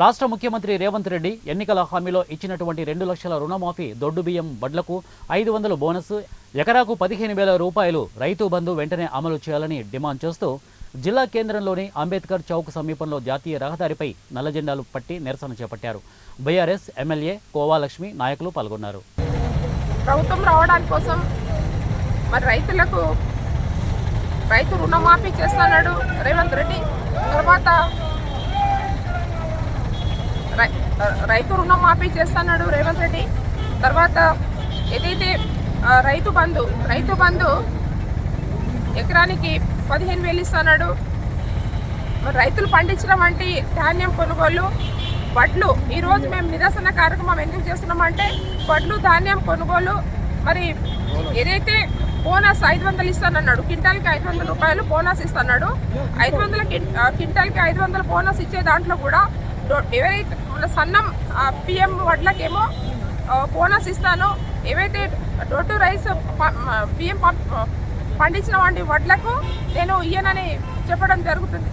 రాష్ట్ర ముఖ్యమంత్రి రేవంత్ రెడ్డి ఎన్నికల హామీలో ఇచ్చినటువంటి రెండు లక్షల రుణమాఫీ దొడ్డు బియ్యం బడ్లకు ఐదు వందలు బోనస్ ఎకరాకు పదిహేను వేల రూపాయలు రైతు బంధు వెంటనే అమలు చేయాలని డిమాండ్ చేస్తూ జిల్లా కేంద్రంలోని అంబేద్కర్ చౌక్ సమీపంలో జాతీయ రహదారిపై నల్ల జెండాలు పట్టి నిరసన చేపట్టారు. బీఆర్ఎస్ ఎమ్మెల్యే కోవాలక్ష్మి నాయకులు పాల్గొన్నారు. ప్రభుత్వం రావడానికి కోసం మరి రైతులకు రైతు రుణమాఫీ చేస్తున్నాడు రేవంత్ రెడ్డి. తర్వాత రైతు రుణమాఫీ చేస్తున్నాడు రేవంత్ రెడ్డి. తర్వాత ఏదైతే రైతు బంధు రైతు బంధు ఎకరానికి పదిహేను వేలు ఇస్తున్నాడు. రైతులు పండించడం వంటి ధాన్యం కొనుగోలు వడ్లు. ఈరోజు మేము నిరసన కార్యక్రమం ఎందుకు చేస్తున్నామంటే వడ్లు ధాన్యం కొనుగోలు మరి ఏదైతే బోనస్ ఐదు వందలు ఇస్తానన్నాడు క్వింటాల్కి ఐదు వందల రూపాయలు బోనస్ ఇస్తున్నాడు. ఐదు వందల క్వింటాల్కి ఐదు వందల బోనస్ ఇచ్చే దాంట్లో కూడా ఎవరైతే మన సన్నం పిఎం వడ్లకేమో బోనస్ ఇస్తాను ఏవైతే డోర్ టు రైస్ పిఎం పండించిన వంటి వడ్లకు నేను ఇయ్యనని చెప్పడం జరుగుతుంది